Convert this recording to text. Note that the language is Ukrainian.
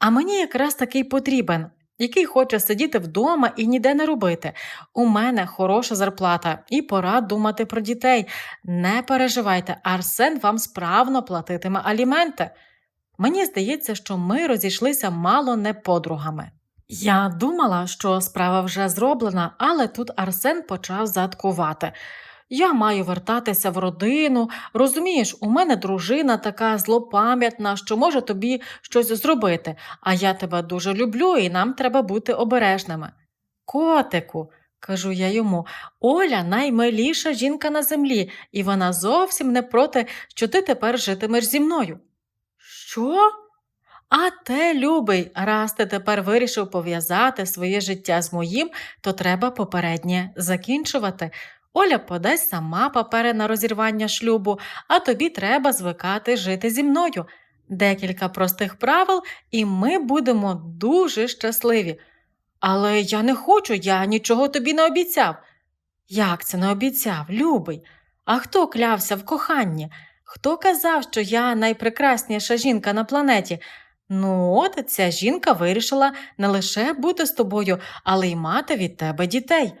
А мені якраз такий потрібен, який хоче сидіти вдома і ніде не робити. У мене хороша зарплата і пора думати про дітей. Не переживайте, Арсен вам справно платитиме аліменти. Мені здається, що ми розійшлися мало не подругами. Я думала, що справа вже зроблена, але тут Арсен почав заткувати. Я маю вертатися в родину. Розумієш, у мене дружина така злопам'ятна, що може тобі щось зробити, а я тебе дуже люблю, і нам треба бути обережними. Котику, кажу я йому, Оля наймиліша жінка на землі, і вона зовсім не проти, що ти тепер житимеш зі мною. Що? А те, любий, раз ти тепер вирішив пов'язати своє життя з моїм, то треба попереднє закінчувати. Оля подасть сама папери на розірвання шлюбу, а тобі треба звикати жити зі мною. Декілька простих правил, і ми будемо дуже щасливі. Але я не хочу, я нічого тобі не обіцяв. Як це не обіцяв, любий? А хто клявся в коханні? Хто казав, що я найпрекрасніша жінка на планеті? Ну, от ця жінка вирішила не лише бути з тобою, але й мати від тебе дітей.